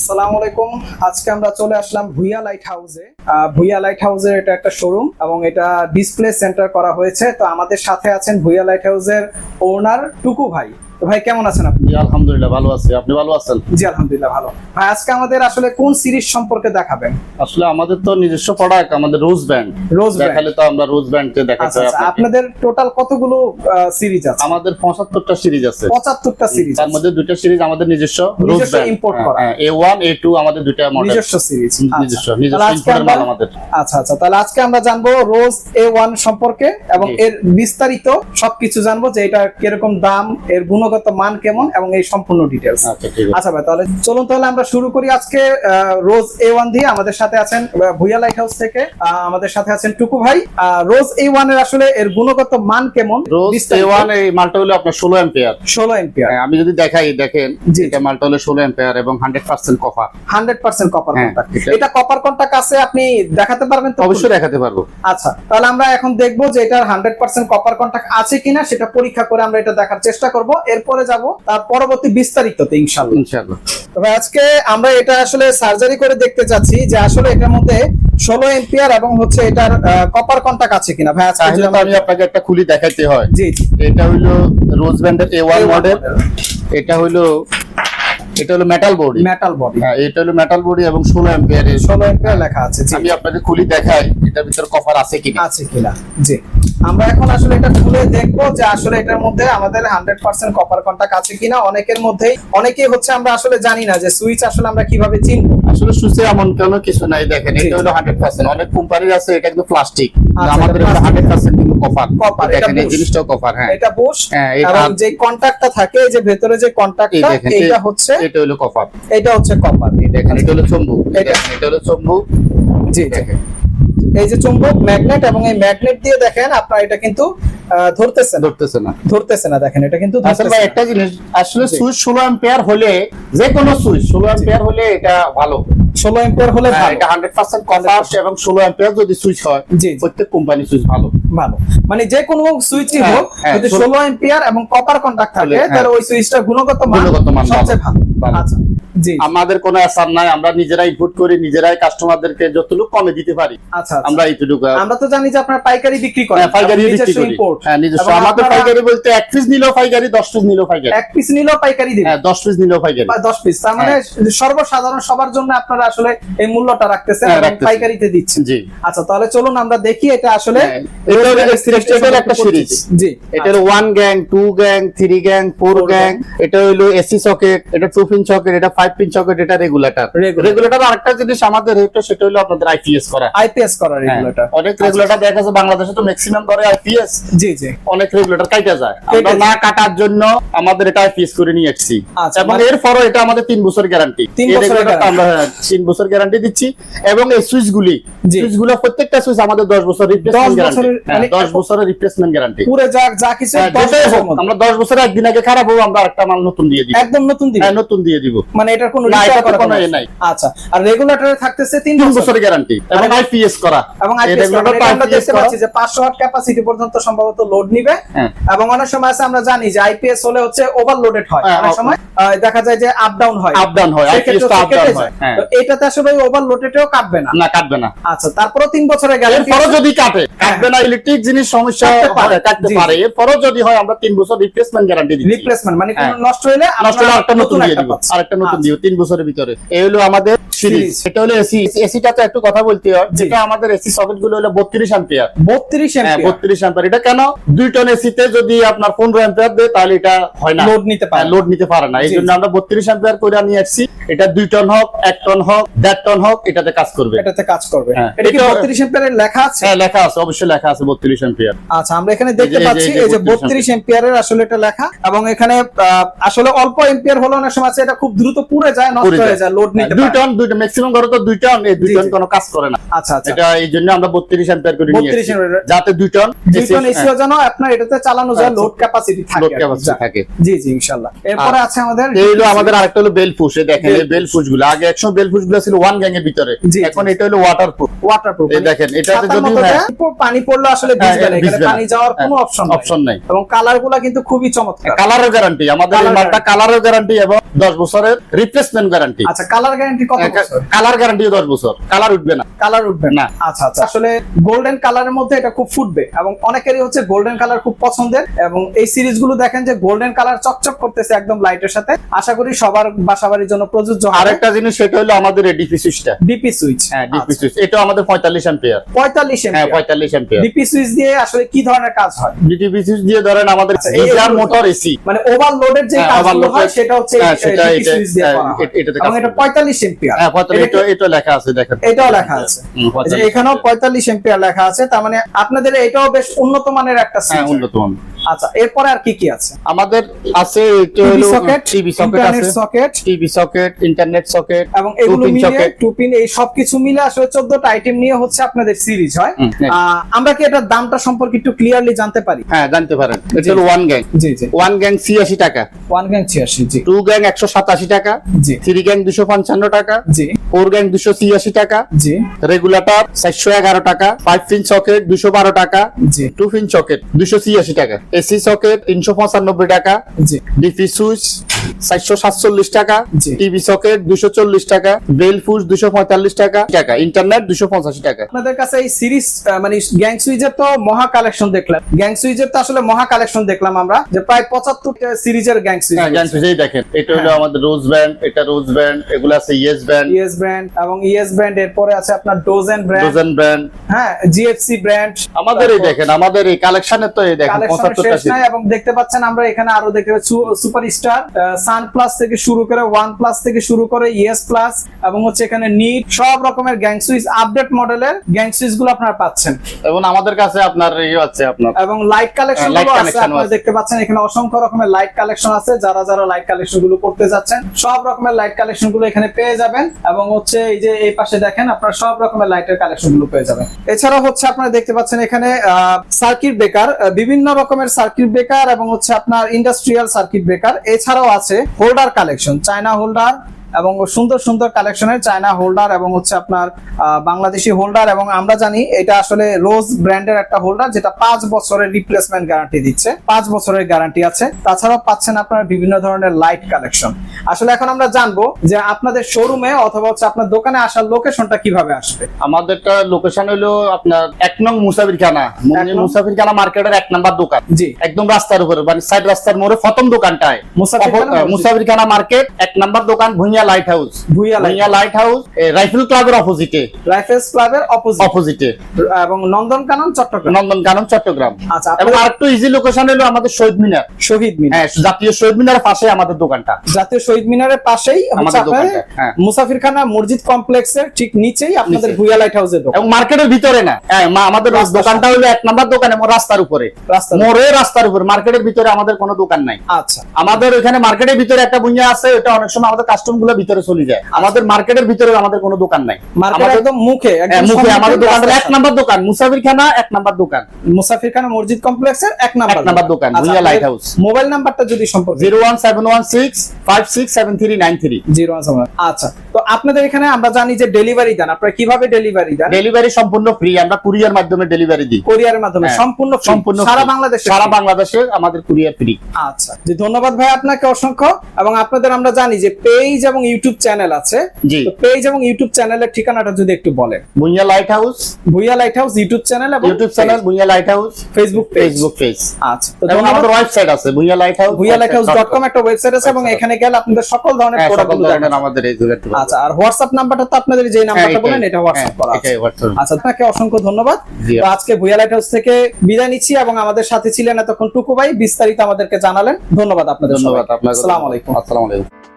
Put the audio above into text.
আসসালামু আলাইকুম। আজকে আমরা চলে আসলাম ভুইয়া লাইট হাউসে ভুইয়া লাইট হাউসের এটা একটা শোরুম এবং এটা ডিসপ্লে সেন্টার করা হয়েছে। তো আমাদের সাথে আছেন ভুইয়া লাইট হাউসের ওনার টুকু ভাই। তো ভাই কেমন আছেন আপনি? জি আলহামদুলিল্লাহ ভালো আছি। আপনি ভালো আছেন? জি আলহামদুলিল্লাহ ভালো। ভাই আজকে আমাদের আসলে কোন সিরিজ সম্পর্কে দেখাবেন? আসলে আমাদের তো নিজস্ব প্রোডাক্ট আমাদের রোজ ব্যান্ড রোজ দেখালে তো আমরা রোজ ব্যান্ডকে দেখাতে আচ্ছা হয় আচ্ছা আপনাদের টোটাল কতগুলো সিরিজ আছে? আমাদের পঁচাত্তরটা সিরিজ আছে। পঁচাত্তরটা সিরিজ তার মধ্যে দুইটা সিরিজ আমাদের নিজস্ব রোজ নিজস্ব ব্যান্ড import করা। এ ওয়ান এ টু আমাদের দুইটা মডেল নিজস্ব সিরিজ নিজস্ব নিজস্ব ইম্পোর্টের মাল আমাদের। আচ্ছা আচ্ছা তাহলে আজকে আমরা জানব রোজ এ ওয়ান সম্পর্কে এবং এর বিস্তারিত সবকিছু জানব যে এটা কীরকম দাম এর গুণগত মান কেমন এবং এই সম্পূর্ণ ডিটেলস আচ্ছা আচ্ছা ভাই তাহলে চলুন তাহলে আমরা শুরু করি আজকে রোজ এ ওয়ান দিয়ে। আমাদের সাথে আছেন ভুইয়া লাইট হাউস থেকে আমাদের সাথে আছেন টুকু ভাই। রোজ এ ওয়ানের আসলে এর গুণগত মান কেমন? রোজ এ ওয়ান এই মালটা হলো আপনার ষোলো এম্পিয়ার ষোলো এম্পিয়ার আমি যদি দেখাই দেখেন। এটা মালটা হলো ষোলো এম্পিয়ার এবং হান্ড্রেড পার্সেন্ট কফা হান্ড্রেড পার্সেন্ট কপার কন্টাক্ট এটা- কপার কন্টাক্ট আছে আপনি দেখাতে পারবেন তো? অবশ্যই দেখাতে পারব। আচ্ছা তাহলে আমরা এখন দেখব যে এটার হান্ড্রেড পার্সেন্ট কপার কন্টাক্ট আছে কিনা সেটা পরীক্ষা করে আমরা এটা দেখার চেষ্টা করব। এরপরে যাব তার পরবর্তী বিস্তারিততে ইনশাল্লাহ ইনশাআল্লাহ। তবে আজকে আমরা এটা আসলে সার্জারি করে দেখতে চাচ্ছি যে আসলে এটার মধ্যে ষোলো এম্পিয়ার এবং হচ্ছে এটার কপার কন্টাক্ট আছে কিনা। ভাই আজকে তাহলে আমি আপনাকে একটা খুলি দেখাইতে হয়। জি এটা হইল রোজ ব্যান্ডের এ ওয়ান মডেল এটা হইল এটা হলো মেটাল বডি মেটাল বডি হ্যাঁ এটা হলো মেটাল বডি এবং ষোলো এম্পিয়ার ষোলো এম্পিয়ার লেখা আছে আমি আপনাকে খুলি দেখাই এটার ভিতরে কভার আছে কিনা। আছে কিনা জি। আমরা এখন আসলে এটা খুলে দেখব যে আসলে এটার মধ্যে আমাদের হান্ড্রেড পার্সেন্ট কপার কন্টাক্ট আছে কিনা। অনেকের মধ্যেই অনেকেই হচ্ছে আমরা আসলে জানি না যে সুইচ আসলে আমরা কীভাবে চিনবো। আসলে সুসে এমন কোনো কিছু নাই দেখেন এটা হলো হান্ড্রেড পার্সেন্ট অনেক কোম্পানির আছে এটা কিন্তু প্লাস্টিক আচ্ছা, আমাদের হান্ড্রেড পার্সেন্ট কিন্তু কপার এটা দেখেন এই জিনিসটাও কপার হ্যাঁ। এটা বুশ হ্যাঁ, এবং যে কন্টাক্টটা থাকে এই যে ভেতরে যে কন্টাক্টটা এটা হচ্ছে এটা হলো কপার এটা হচ্ছে কপার দেখেন এটা হলো চম্বু। এটা- এটা হলো চম্বু। জি। দেখেন। এই যে চুম্বক ম্যাগনেট এবং এই ম্যাগনেট দিয়ে দেখেন আপনার এটা কিন্তু ধরতেছে না। ধরতেছে না। ধরতেছে না দেখেন এটা কিন্তু আসলে ভাই একটা জিনিস আসলে সুইচ ষোলো এম্পিয়ার হলে যে কোনো সুইচ ষোলো এম্পিয়ার হলে এটা ভালো। 16 এম্পিয়ার হলে হ্যাঁ, ভালো। এটা হান্ড্রেড পার্সেন্ট কপার এবং ষোলো এম্পিয়ার যদি সুইচ হয় জি। প্রত্যেক কোম্পানি সুইচ ভালো। ভালো। মানে যে কোনো সুইচই হ্যাঁ, হোক হ্যাঁ, যদি ষোলো- 16 এম্পিয়ার এবং কপার কন্টাক্ট থাকে। তাহলে ওই সুইচটার গুণগত মান গুণগত মান সবচেয়ে ভালো। আচ্ছা। আমাদের কোনো আসার নাই আমরা নিজেরাই ইনপুট করি নিজেরাই কাস্টমারদেরকে যতটুকু কমে দিতে পারি আচ্ছা আচ্ছা। আমরা এইটুকু আমরা তো জানি যে আপনারা পাইকারি বিক্রি করেন হ্যাঁ, পাইকারি বিক্রি করি। হ্যাঁ নিজস্ব। আমাদের পাইকারি বলতে এক পিস নিলেও পাইকারি দশ পিস নিলেও পাইকারি। এক পিস নিলেও পাইকারি দিবেন। হ্যাঁ দশ পিস নিলেও পাইকারি। বা দশ পিস তার মানে সর্বসাধারণ সবার জন্য আপনারা আসলে এই মূল্যটা রাখতেছেন হ্যাঁ, পাইকারিতে দিচ্ছেন। জি। আচ্ছা তাহলে চলুন আমরা দেখি এটা আসলে হ্যাঁ, এটা একটা। পরিচিতি। জি এটা হলো one gang two gang three gang four gang এটা হলো এসি সকেট এটা টু পিন সকেট এটা পিন সকেট এটা রেগুলেটর রেগুলেটর আরেকটা জিনিস আমাদের এটা সেটা হলো আপনাদের আইপিএস করা। আইপিএস করা হ্যাঁ, রেগুলেটর অনেক রেগুলেটর দেখা যাচ্ছে বাংলাদেশে তো ম্যাক্সিমাম করে আইপিএস জি জি। অনেক রেগুলেটর কাটা যায়। আমরা না কাটার জন্য আমাদের এটা আইপিএস করে নিয়ে এসেছি আচ্ছা, এবং মানে- এরপরও এটা আমাদের তিন বছর গ্যারান্টি তিন বছরের guarantee। আমরা হ্যাঁ, বছর গ্যারান্টি দিচ্ছি। এবং এই সুইচ গুলি সুইচগুলো প্রত্যেকটা সুইচ আমাদের দশ বছর রিপ্লেসমেন্ট গ্যারান্টি বছরের- মানে দশ বছরের রিপ্লেসমেন্ট গ্যারান্টি পুরো যা যা কিছু মধ্যে। আমরা দশ বছর একদিন আগে খারাপ হব আমরা একটা মাল নতুন দিয়ে দিব। একদম নতুন দিবেন হ্যাঁ নতুন দিয়ে দিব। মানে কোনো নাই। আচ্ছা আর রেগুলেটরে থাকতেছে বছর বছরের গ্যারান্টি এবং মানে- আইপিএস করা এবং আমরা দেখতে পাচ্ছি যে 500 ওয়াট ক্যাপাসিটি পর্যন্ত সম্ভবত লোড নিবে হ্যাঁ। এবং অনেক সময় আছে আমরা জানি যে আইপিএস হলে হচ্ছে ওভারলোডেড হয় হ্যাঁ, অনেক সময় দেখা যায় যে আপ ডাউন হয় Up down হয়, up কেটে down যায়। হয়, হ্যাঁ। তো এটাতে আসলে ওভারলোডেডও কাটবে না না কাটবে না আচ্ছা তারপরে তিন বছরের গ্যারান্টি এরপরও যদি কাটে কাটবে না ইলেকট্রিক জিনিস সমস্যা পারে। কাটতে পারে। এরপরও যদি হয় আমরা তিন বছর রিপ্লেসমেন্ট গ্যারান্টি দিচ্ছি রিপ্লেসমেন্ট মানে কোনো। নষ্ট হলে নষ্ট হলে আরেকটা নতুন দিয়ে দিব আরেকটা নতুন আচ্ছা। তিন বছরের ভিতরে। এই হলো আমাদের সিরিজ। এটা হলো এসি। এসিটা তো একটু কথা বলতে হয় যেটা আমাদের এসি সকেটগুলো হলো বত্রিশ অ্যাম্পিয়ার 32 হ্যাঁ বত্রিশ অ্যাম্পিয়ার এটা কেন? দুই টন এসিতে যদি আপনার পনেরো অ্যাম্পিয়ার দেয় তাহলে এটা হয় না। লোড নিতে পারে লোড নিতে পারে না। এই জন্য আমরা বত্রিশ অ্যাম্পিয়ার করে নিয়ে আসছি এটা দুই টন হোক এক টন হোক দেড় টন হোক এটাতে কাজ করবে। এটাতে কাজ করবে। হ্যাঁ। এটা কি এটা- 32 লেখা আছে? হ্যাঁ লেখা আছে। অবশ্যই লেখা আছে বত্রিশ অ্যাম্পিয়ার আচ্ছা আমরা এখানে দেখতে পাচ্ছি এই যে এই যে 32 বত্রিশ এম্পিয়ারের আসলে এটা লেখা। এবং এখানে আসলে অল্প এম্পিয়ার হলো অনেক সময় আছে। এটা খুব দ্রুত পুড়ে যায় নষ্ট হয়ে যায়। লোড নিতে দুই টন দুটো ম্যাক্সিমাম ঘরে তো টন এই টন কোনো কাজ করে না। আচ্ছা আচ্ছা। এটা এই জন্য আমরা বত্রিশ অ্যাম্পিয়ার করে নিয়ে 32 যাতে টন টন এসিও আপনার এটাতে চালানো যায়। লোড ক্যাপাসিটি থাকে লোড ক্যাপাসিটি থাকে। জি জি ইনশাআল্লাহ। এরপরে আছে আমাদের এই হলো আমাদের আরেকটা হলো বেল এই দেখেন এই বেলগুলো। আগে বেলগুলো ছিল ওয়ান গ্যাং এর ভিতরে। এখন এটা হলো ওয়াটার প্রুফ ওয়াটারপ্রুফ এই দেখেন এটাতে যদি হ্যাঁ, পানি পড়লে আসলে হ্যাঁ, ভিজবে না এখানে পানি যাওয়ার কোনো হ্যাঁ, অপশন অপশন নাই। এবং কালারগুলা কিন্তু খুবই চমৎকার। কালারের গ্যারান্টি আমাদের মালটা গ্যারান্টি এবং দশ বছরের রিপ্লেসমেন্ট গ্যারান্টি আচ্ছা কালার গ্যারান্টি কত বছর? কালার গ্যারান্টি দশ বছর। কালার উঠবে না। কালার উঠবে না। আচ্ছা আচ্ছা। আসলে গোল্ডেন কালারের মধ্যে এটা খুব ফুটবে এবং অনেকেরই হচ্ছে গোল্ডেন কালার খুব পছন্দের এবং এই সিরিজগুলো দেখেন যে গোল্ডেন কালার চকচক করতেছে একদম লাইটের সাথে। আশা করি সবার বাসাবাড়ির জন্য প্রযোজ্য আরেকটা জিনিস সেটা হলো আমাদের ডিপি সুইচটা ডিপি সুইচ হ্যাঁ ডিপি সুইচ এটা আমাদের পঁয়তাল্লিশ অ্যাম্পিয়ার পঁয়তাল্লিশ হ্যাঁ পঁয়তাল্লিশ অ্যাম্পিয়ার ডিপি সুইচ দিয়ে আসলে কি ধরনের কাজ হয়? ডিপি সুইচ দিয়ে ধরেন আমাদের এই- গিজার মোটর এসি মানে ওভারলোডেড যে হ্যাঁ, কাজগুলো হয় সেটা হচ্ছে হ্যাঁ, সেটা ডিপি সুইচ দিয়ে। এটাতে এবং এটা করবে। পঁয়তাল্লিশ হ্যাঁ এটা লেখা আছে দেখেন। এটাও লেখা আছে। হুম, 45 এখানেও পঁয়তাল্লিশ এম্পিয়ার লেখা আছে তার মানে আপনাদের এটাও বেশ উন্নত মানের একটা হ্যাঁ উন্নত মান আচ্ছা এরপরে আর কি কি আছে? আমাদের আছে TV socket TV socket internet আছে। Socket. TV socket internet socket এবং এগুলো মিলে। টু পিন এই সবকিছু মিলে আসলে চোদ্দটা আইটেম নিয়ে হচ্ছে আপনাদের সিরিজ হয়। আমরা কি এটার দামটা সম্পর্কে একটু ক্লিয়ারলি জানতে পারি? হ্যাঁ জানতে পারেন। এটা হলো ওয়ান গ্যাং জি জি। ওয়ান গ্যাং ছিয়াশি টাকা। ওয়ান গ্যাং ছিয়াশি জি। টু গ্যাং একশো সাতাশি টাকা। জি। থ্রি গ্যাং দুশো পঞ্চান্ন টাকা জি। ফোর গ্যাং দুশো ছিয়াশি টাকা জি। রেগুলেটর চারশো এগারো টাকা ফাইভ পিন সকেট দুশো বারো টাকা জি। টু পিন সকেট দুশো ছিয়াশি টাকা এসি সকেট তিনশো পঁচানব্বই টাকা জি। ডিপি সুইচ চারশো সাতচল্লিশ টাকা টিভি সকেট দুশো চল্লিশ টাকা বেল ফুস দুশো পঁয়তাল্লিশ টাকা টাকা ইন্টারনেট দুশো পঁচাশি টাকা। আপনাদের কাছে এই সিরিজ মানে গ্যাং সুইজের তো মহা কালেকশন দেখলাম। গ্যাং সুইজের তো আসলে মহা কালেকশন দেখলাম আমরা যে প্রায় পঁচাত্তর সিরিজের গ্যাং সুইচ হ্যাঁ জ্ঞান দেখেন এটা হলো হ্যাঁ। আমাদের রোজ ব্যান্ড এটা রোজ ব্যান্ড এগুলো আছে ইয়েস ব্যান্ড। ইএস ব্র্যান্ড এবং ইএস ব্র্যান্ড এরপরে আছে আপনার ডোজেন ব্র্যান্ড। ডোজেন ব্যান্ড হ্যাঁ জিএফসি ব্র্যান্ড। আমাদের এই দেখেন আমাদের এই কালেকশনের তো এই দেখেন কালেকশন পঁচাত্তরটা শেষ নাই এবং দেখতে পাচ্ছেন আমরা এখানে আরও দেখতে পাচ্ছি সুপার সান প্লাস থেকে শুরু করে ওয়ান প্লাস থেকে শুরু করে ইএস প্লাস এবং হচ্ছে এখানে নিট সব রকমের গ্যাং সুইচ আপডেট মডেলের গ্যাং সুইচগুলো আপনারা পাচ্ছেন। এবং আমাদের কাছে আপনার ইয়ে আছে আপনার। এবং লাইট কালেকশন হ্যাঁ, গুলো আছে আপনারা দেখতে পাচ্ছেন এখানে অসংখ্য রকমের লাইট কালেকশন আছে যারা যারা লাইট কালেকশনগুলো করতে যাচ্ছেন সব রকমের লাইট কালেকশনগুলো এখানে পেয়ে যাবেন এবং হচ্ছে এই যে এই পাশে দেখেন আপনারা সব রকমের লাইটের কালেকশনগুলো পেয়ে যাবেন। এছাড়াও হচ্ছে আপনারা দেখতে পাচ্ছেন এখানে সার্কিট ব্রেকার বিভিন্ন রকমের সার্কিট ব্রেকার এবং হচ্ছে আপনার ইন্ডাস্ট্রিয়াল সার্কিট ব্রেকার এছাড়াও আছে হোল্ডার কালেকশন চায়না হোল্ডার এবং সুন্দর সুন্দর কালেকশনের চায়না হোল্ডার এবং হচ্ছে আপনার বাংলাদেশি হোল্ডার এবং আমরা জানি এটা আসলে রোজ ব্র্যান্ডের একটা হোল্ডার যেটা পাঁচ বছরের রিপ্লেসমেন্ট গ্যারান্টি দিচ্ছে, পাঁচ বছরের গ্যারান্টি আছে। তাছাড়াও পাচ্ছেন আপনার বিভিন্ন ধরনের লাইট কালেকশন আসলে এখন আমরা জানব যে আপনাদের শোরুমে অথবা হচ্ছে আপনার দোকানে আসার লোকেশনটা কীভাবে আসবে? আমাদেরটা লোকেশন হলো আপনার এক নং মুসাফিরখানা এক নং? মুসাফিরখানা মার্কেটের এক নাম্বার দোকান। জি। একদম রাস্তার উপরে মানে সাইড রাস্তার মোড়ে প্রথম দোকানটায়। অপ- মুসাফিরখানা মার্কেট এক নাম্বার দোকান Bhuiya light house Bhuiya light house rifle ক্লাবের অপোজিটে রাইফেলস ক্লাবের অপোজিট অপোজিটে এবং নন্দনকানন চট্টগ্রাম। নন্দনকানন চট্টগ্রাম। আচ্ছা এবং আরেকটু ইজি লোকেশন হলো আমাদের শহীদ মিনার। শহীদ মিনার। হ্যাঁ জাতীয় শহীদ মিনারের পাশে আমাদের দোকানটা। জাতীয় শহীদ মিনারের পাশেই দোকানটা, হ্যাঁ। মুসাফিরখানা মসজিদ কমপ্লেক্সের ঠিক নিচেই আপনাদের। ভুইয়া লাইট হাউসের দোকান। এবং মার্কেটের ভিতরে না। হ্যাঁ আমাদের দোকানটা হলো এক নাম্বার দোকান এবং রাস্তার উপরে। মোড়ে রাস্তার উপরে। মার্কেটের ভিতরে আমাদের কোনো দোকান নাই। আচ্ছা। আমাদের ওখানে মার্কেটের ভিতরে একটা বুঞ্জা আছে ওটা অনেক সময় আমাদের কাস্টমগুলো ভিতরে চলে যায়। আমাদের মার্কেটের ভিতরে আমাদের কোনো দোকান নাই। মার্কেট একদম মুখে হ্যাঁ, একদম মুখে আমাদের সম্মুখে দোকান এক নাম্বার দোকান। মুসাফিরখানা এক নাম্বার দোকান। সামনে। মুসাফিরখানা মসজিদ কমপ্লেক্সের এক নাম্বার এক নাম্বার দোকান, ভুইয়া লাইট হাউস। মোবাইল নাম্বারটা যদি সম্পর্কে zero one seven one six five six seven three nine three zero আচ্ছা তো আপনাদের এখানে আমরা জানি যে ডেলিভারি দেন। আপনারা কীভাবে ডেলিভারি দেন? ডেলিভারি সম্পূর্ণ ফ্রি আমরা কুরিয়ার মাধ্যমে ডেলিভারি দিই। কোরিয়ারের মাধ্যমে হ্যাঁ, সম্পূর্ণ সম্পূর্ণ সারা বাংলাদেশে সারা বাংলাদেশে আমাদের কুরিয়ার ফ্রি আচ্ছা জি ধন্যবাদ ভাই আপনাকে অসংখ্য। এবং আপনাদের আমরা জানি যে পেজ এবং ইউটিউব চ্যানেল আছে। জি। পেজ এবং ইউটিউব চ্যানেলের ঠিকানাটা যদি একটু বলেন। Bhuiya light house Bhuiya light house YouTube channel এবং YouTube channel Bhuiya light house Facebook Facebook page আচ্ছা তো আমাদের ওয়েবসাইট আছে Bhuiya light house Bhuiya light house dot com একটা ওয়েবসাইট আছে এবং এখানে গেলে আপনাদের সকল ধরনের হ্যাঁ, প্রোডাক্ট দেখানো আমাদের এই আচ্ছা আর হোয়াটসঅ্যাপ নাম্বারটা তো আপনাদের যে নাম্বারটা বলেন এটা হোয়াটসঅ্যাপ করা হ্যাঁ, আচ্ছা আপনাকে অসংখ্য ধন্যবাদ। তো আজকে ভুয়া লাইট হাউস থেকে বিদায় নিচ্ছি এবং আমাদের সাথে ছিলেন এতক্ষণ টুকু ভাই বিস্তারিত আমাদেরকে জানালেন। ধন্যবাদ আপনাদের ধন্যবাদ আপনাদের আপনাকে। আসসালামু আলাইকুম। আসসালামু আলাইকুম।